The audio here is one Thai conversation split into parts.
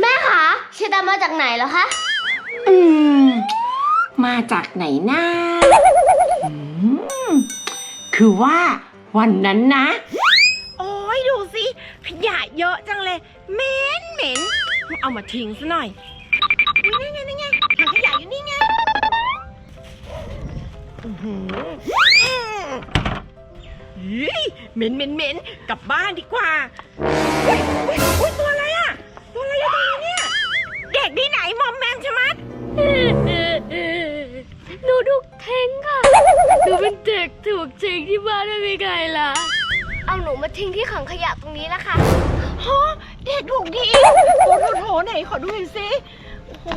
แม่คะเชตามาจากไหนเหรอคะ อืม มาจากไหนนะอืมคือว่าวันนั้นนะ โอ้ยดูสิขยะเยอะจังเลยเหม็นเหม็นเอามาทิ้งซะหน่อยอุ๊ยนี่ไงนี่ไงถังขยะอยู่นี่ไงอื้อหืออืมเฮ้ ยเหม็นเหม็นเหม็นกลับบ้านดีกว่าเฮ้ยเฮ้ยเฮ้ยตัวอะไรอะตัวอะไรอยู่ตรงนี้เนี่ยเด็กที่ไหนมอมแมมใช่ไหมะหนูถูกเทงค่ะ หนูเป็นเด็กถูกทิ้งที่บ้านไม่มีใครละเอาหนูมาทิ้งที่ขังขยะตรงนี้นะคะฮะเด็กถูกทีโอ้โหโถไหนขอดูหน่อยสิ โอ้โห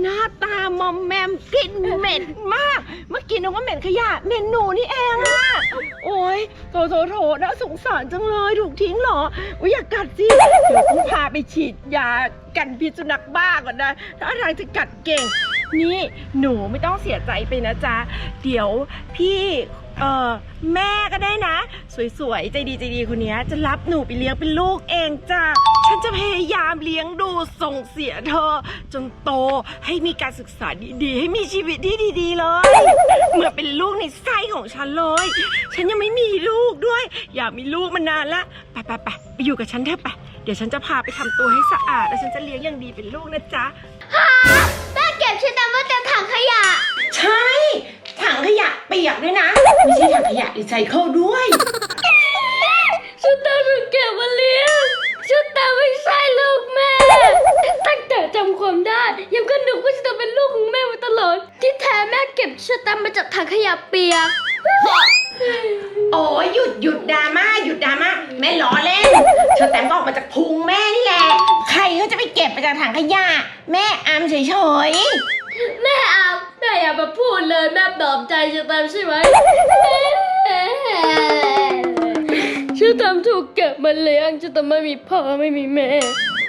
หน้าตามอมแมมกลิ่นเหม็นมาก เมื่อกี้นึกว่าเหม็นขยะเหม็นหนูนี่เองอะโอ้ยโถโถโถน่าสงสารจังเลยถูกทิ้งเหรออุ้ยอย่ากัดสิเดี๋ยวพาไปฉีดยากันพิษสุนัขบ้าก่อนนะถ้าทางจะกัดเก่ง นี่หนูไม่ต้องเสียใจไปนะจ๊ะ เดี๋ยวพี่เออแม่ก็ได้นะ สวยๆ ใจดีใจดีคนนี้จะรับหนูไปเลี้ยงเป็นลูกเองจ้ะฉันจะพยายามเลี้ยงดูส่งเสียเธอ จนโตให้มีการศึกษาดีๆ ให้มีชีวิตที่ดีๆ เลย เหมือนเป็นลูกในไส้ของฉันเลย ฉันยังไม่มีลูกด้วย อยากมีลูกมานานละไปไปไปไปอยู่กับฉันเถอะไปเดี๋ยวฉันจะพาไปทำตัวให้สะอาด แล้วฉันจะเลี้ยงอย่างดีเป็นลูกนะจ๊ะ รีไซเคิลด้วยชุดตาถูกเก็บมาเลี้ยงชุดตาไม่ใช่ลูกแม่ ตั้งแต่จำความได้ ยังก็นึกว่าชุดตาเป็นลูกของแม่มาตลอด ที่แท้แม่เก็บชุดตามาจากถังขยะเปียก โอ้ยหยุดหยุดดราม่าหยุดดราม่าแม่ล้อเล่นเชอแตมก็ออกมาจากพุงแม่นี่แหละ ใครก็จะไปเก็บมาจากถังขยะ แม่อามเฉยแม่เอาแม่อย่ามาพูดเลยแม่ปลอบใจชุดตาใช่ไหม ชุดตาถูกเก็บมาเลี้ยงชุดตาไม่มีพ่อไม่มีแม่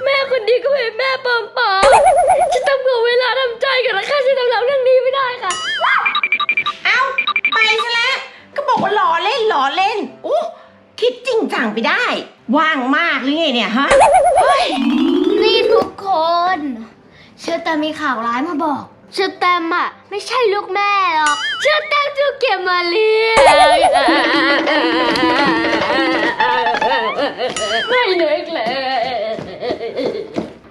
แม่คนดีก็เป็นแม่ปอมปอมชุดตาขอเวลาทำใจก่อนนะคะชุดตารับเรื่องนี้ไม่ได้ค่ะๆเอ้าไปซะแล้วก็บอกว่าล้อเล่นล้อเล่นอู้คิดจริงจังไปได้ ว่างมากหรือไงเนี่ยฮะเฮ้ย นี่ทุกคน เชอร์แตมมีข่าวร้ายมาบอกเชอร์แตมอะ ไม่ใช่ลูกแม่หรอกเชื่อแตมถูกเก็บมาเลี้ยงไม่นึกเลย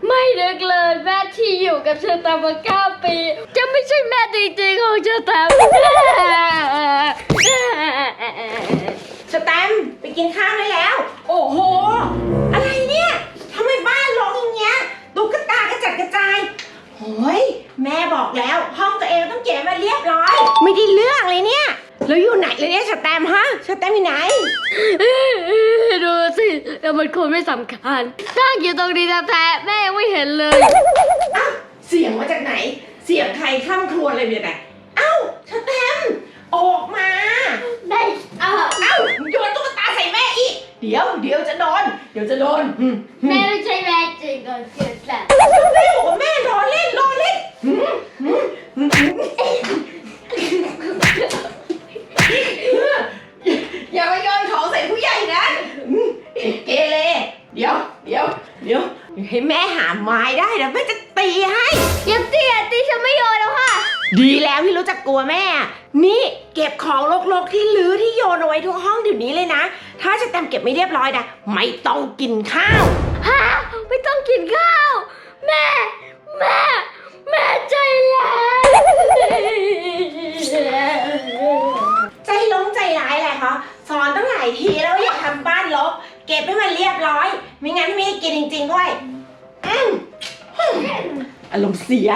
ไม่นึกเลยแม่ที่อยู่กับเชอร์แตมมาเก้าปี จะไม่ใช่แม่จริงๆของเชอร์แตม แต่มันคงไม่สำคัญตั้งอยู่ตรงนี้แท้ๆแม่ยังไม่เห็นเลย อ้าวเสียงมาจากไหน เสียงใครข้ามครวญอะไรเนี่ยแต่เอ้าสแตมป์ออกมาได้อะเอ้าโยนตุ๊กตาใส่แม่อีก เดี๋ยวเดี๋ยวจะโดนเดี๋ยวจะโดนอืมอืมแม่ไม่ใช่แม่จริงก่อนเกิดแต่ แม่บอกว่าแม่รอเล่นรอเล่นหืมหื ดีแล้วที่รู้จักกลัวแม่ นี่เก็บของรกๆที่ลื้อที่โยนเอาไว้ทุกห้องเดี๋ยวนี้เลยนะ ถ้าจะแตมเก็บไม่เรียบร้อยนะไม่ต้องกินข้าว ฮะไม่ต้องกินข้าว แม่ แม่ แม่ใจร้ายใจลงใจร้ายอะไรคะสอนตั้งหลายทีแล้วอย่าทำบ้านรกเก็บให้มันเรียบร้อย ไม่งั้นไม่ให้กินจริงๆด้วยอืมอารมณ์เสีย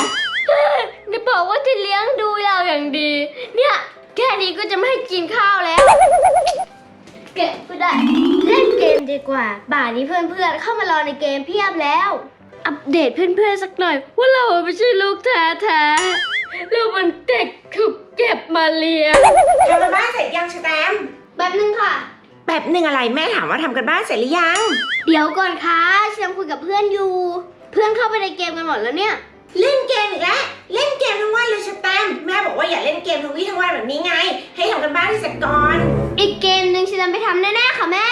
นี่บอกว่าจะเลี้ยงดูเราอย่างดี เนี่ยแค่นี้ก็จะไม่ให้กินข้าวแล้ว เก็บก็ได้ เล่นเกมดีกว่า บ่ายนี้เพื่อนๆเข้ามารอในเกมเพียบแล้ว อัปเดตเพื่อนๆสักหน่อย ว่าเราไม่ใช่ลูกแท้ๆเรามันเด็กถูกเก็บมาเลี้ยงทำกันบ้านเสร็จยังชแตมป์แบบนึงค่ะ แบบหนึ่งอะไรแม่ถามว่าทำกันบ้านเสร็จหรือยัง เดี๋ยวก่อนค่ะฉันคุยกับเพื่อนอยู่ เพื่อนเข้าไปในเกมกันหมดแล้วเนี่ย เล่นเกม เสร็จก่อน อีกเกมหนึ่งฉันจะไปทำแน่ๆค่ะแม่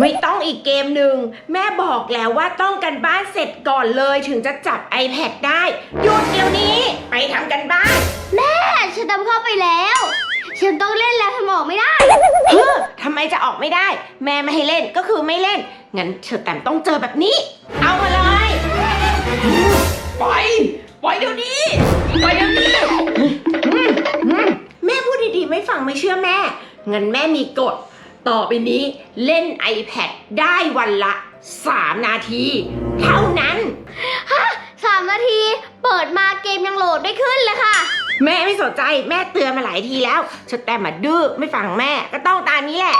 ไม่ต้องอีกเกมหนึ่งแม่บอกแล้วว่าต้องกันบ้านเสร็จก่อนเลยถึงจะจับ iPad ได้หยุดเดี๋ยวนี้ ไปทำกันบ้านแม่ฉันทำเข้าไปแล้ว ฉันต้องเล่นแล้วทำออกไม่ได้ เฮ้อทำไมจะออกไม่ได้ แม่ไม่ให้เล่นก็คือไม่เล่น งั้นเชอแตมต้องเจอแบบนี้ เอามาเลย ปล่อย ปล่อยเดี๋ยวนี้ ปล่อยเดี๋ยวนี้ ไม่ฟังไม่เชื่อแม่ งั้นแม่มีกฎ ต่อไปนี้เล่น iPad ได้วันละ 3 นาที เท่านั้นสามนาที เปิดมาเกมยังโหลดไม่ขึ้นเลยค่ะ แม่ไม่สนใจแม่เตือนมาหลายทีแล้วเชอแตมมาดื้อไม่ฟังแม่ก็ต้องตามนี้แหละ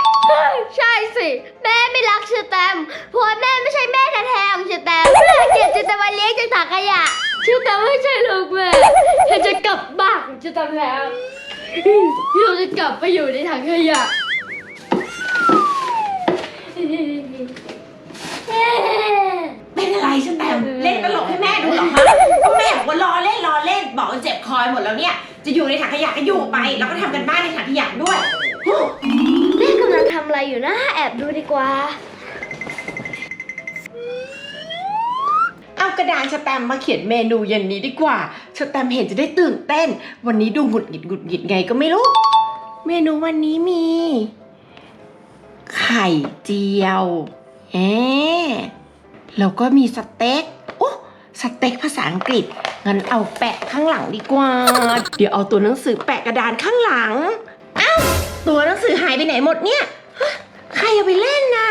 ใช่สิ แม่ไม่รักเชอแตมเพราะว่าแม่ไม่ใช่แม่แท้ๆของเชอแตมแม่เกลียดเชอแตมมาเลี้ยงจากถังขยะเชอแตมไม่ใช่ลูกแม่ฉันจะกลับ บ้านของเชอแตมแล้วเราจะกลับไปอยู่ในถังขยะเป็นอะไรเชอแตมเล่นตลกให้แม่ดูเหรอคะก็แม่บอกว่ารอเล่นรอเล่นบอกว่าเจ็บคอหมดแล้วเนี่ย จะอยู่ในถังขยะก็อยู่ไป แล้วก็ทำกันบ้านในถังขยะด้วยฮู้แม่กำลังทำอะไรอยู่นะแอบดูดีกว่า เอากระดานสแตมป์มาเขียนเมนูเย็นนี้ดีกว่า สแตมเห็นจะได้ตื่นเต้น วันนี้ดูหงุดหงิดหงุดหงิดไงก็ไม่รู้ เมนูวันนี้มี ไข่เจียวแอะแล้วก็มีสเต็กโอ้สเต็กภาษาอังกฤษงั้นเอาแปะข้างหลังดีกว่า เดี๋ยวเอาตัวหนังสือแปะกระดานข้างหลังเอ้าตัวหนังสือหายไปไหนหมดเนี่ยใครเอาไปเล่นน่ะ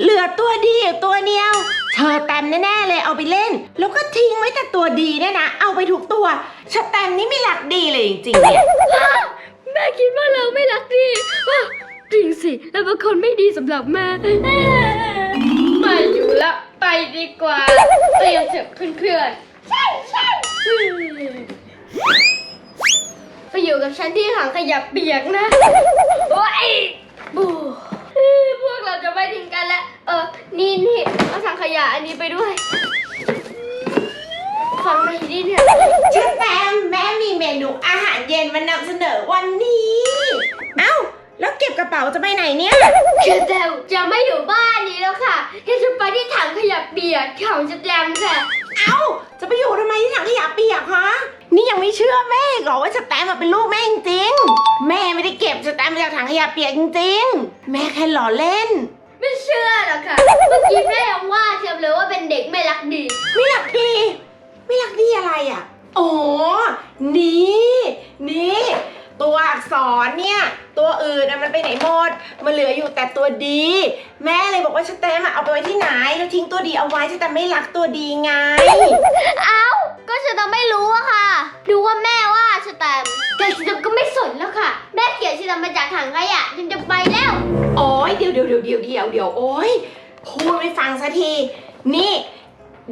เหลือตัวดีตัวเดียว เชอแตมแน่ๆเลยเอาไปเล่น แล้วก็ทิ้งไว้แต่ตัวดีเนี่ยนะ เอาไปทุกตัวเชอแตมนี่ไม่หลักดีเลยจริงๆเนี่ยแม่คิดว่าเราไม่รักดีอะจริงสิเราเป็นคนไม่ดีสำหรับแม่ไม่อยู่ละไปดีกว่าเตรียมเถอะเพื่อนๆใช่ใช่ไปอยู่กับฉันที่ถังขยะเปียกนะโอ้ยบู เออ นี่นี่เอาถังขยะอันนี้ไปด้วยฟังมาทีนี่เนี่ยเชอแตมแม่มีเมนูอาหารเย็นมานำเสนอวันนี้ เอ้า แล้วเก็บกระเป๋าจะไปไหนเนี่ยเชอแตมจะไม่อยู่บ้านนี้แล้วค่ะแค่จะไปที่ถังขยะเปียกของเชอแตมค่ะ เอ้า จะไปอยู่ทำไมที่ถังขยะเปียกคะนี่ยังไม่เชื่อแม่อีกเหรอว่าสแตมป์มาเป็นลูกแม่จริงๆแม่ไม่ได้เก็บสแตมป์มาจากถังขยะเปียกจริงๆแม่แค่ล้อเล่น ไม่เชื่อหรอกค่ะ เมื่อกี้แม่ยังว่าเชมเลยว่าเป็นเด็กไม่รักดี ไม่รักดี ไม่รักดีอะไรอะ อ๋อ นี่ นี่ ตัวอักษรเนี่ย ตัวอื่นอะมันไปไหนหมด มันเหลืออยู่แต่ตัวดี แม่เลยบอกว่าสแตมป์อะเอาไปไว้ที่ไหน แล้วทิ้งตัวดีเอาไว้สแตมป์ไม่รักตัวดีไง เอ้า ก็เชอแตมไม่รู้อะค่ะ ดูว่าแม่ว่าเชอแตมแต่เชอแตมก็ไม่สนแล้ว ค่ะแม่เขียนเชอแตมาจากถังขยะจนจะไปแล้ว โอ้ยเดี๋ยวเดี๋ยวเดี๋ยวเดี๋ยวเดี๋ยวเดี๋ยวโอ้ยพูดไม่ฟังสักที นี่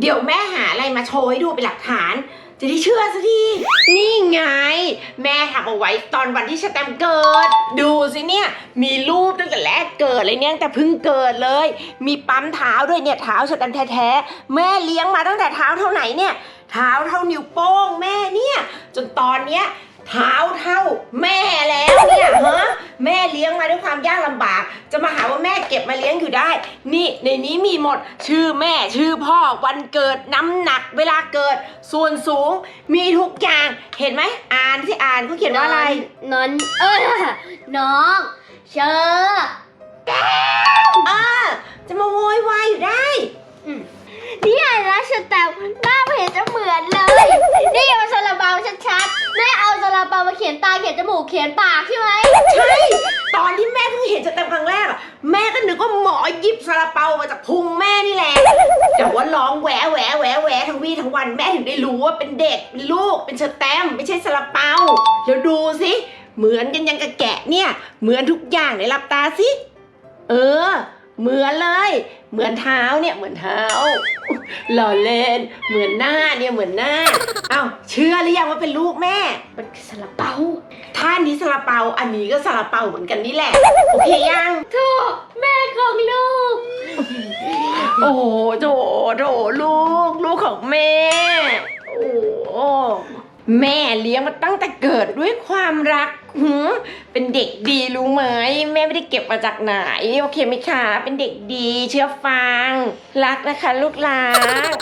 เดี๋ยวแม่หาอะไรมาโชว์ให้ดูเป็นหลักฐาน จะได้เชื่อสักที นี่ไง แม่ทำเอาไว้ตอนวันที่สแตมป์เกิด ดูสิเนี่ย มีรูปตั้งแต่แรกเกิดเลยเนี่ยตั้งแต่เพิ่งเกิดเลย มีปั๊มเท้าด้วยเนี่ยเท้าสแตมป์แท้ๆแม่เลี้ยงมาตั้งแต่เท้าเท่าไหนเนี่ย เท้าเท่านิ้วโป้งแม่เนี่ย จนตอนเนี้ย เท้าเท่าแม่แล้วเนี่ยฮะแม่เลี้ยงมาด้วยความยากลำบาก จะมาหาว่าแม่เก็บมาเลี้ยงอยู่ได้ นี่ในนี้มีหมด ชื่อแม่ชื่อพ่อวันเกิดน้ำหนักเวลาเกิด ส่วนสูงมีทุกอย่างเห็นไหมอ่านที่อ่านเขาเขียนว่าอะไร นอนเออน้องเชออ่าจะมาโวยวายอยู่ได้ นี่ไงนะเชอแตมหน้าไม่เห็นจะเหมือนเลย นี่มันซาลาเปาชัดๆแม่เอาซาลาเปามาเขียนตาเขียนจมูกเขียนปากใช่ไหมใช่ตอนที่แม่เพิ่งเห็นจะเต็มครั้งแรกอะแม่ก็นึกว่าหมอหยิบซาลาเปามาจากพุงแม่นี่แหละแต่ว่าร้องแหวะแหวะแหวะแหวะทั้งวี่ทั้งวันแม่ถึงได้รู้ว่าเป็นเด็กเป็นลูกเป็นเชอแตมไม่ใช่ซาลาเปาแล้วดูสิเหมือนกันยังกับแกะเนี่ย เหมือนทุกอย่างในหลับตาสิเออ เหมือนเลย เหมือนเท้าเนี่ยเหมือนเท้าหล่อเล่นเหมือนหน้าเนี่ยเหมือนหน้า เอ้าเชื่อหรือยังว่าเป็นลูกแม่ มันคือซาลาเปาท่านี้ซาลาเปาอันนี้ก็ซาลาเปาเหมือนกันนี่แหละ โอเคยังโธ่แม่ของลูก โอ้โหโถโถลูก ลูกของแม่ โอ้ แม่เลี้ยงมาตั้งแต่เกิดด้วยความรักหืมเป็นเด็กดีรู้ไหมแม่ไม่ได้เก็บมาจากไหน โอเคไหมคะ เป็นเด็กดีเชื่อฟัง รักนะคะ ลูกรัก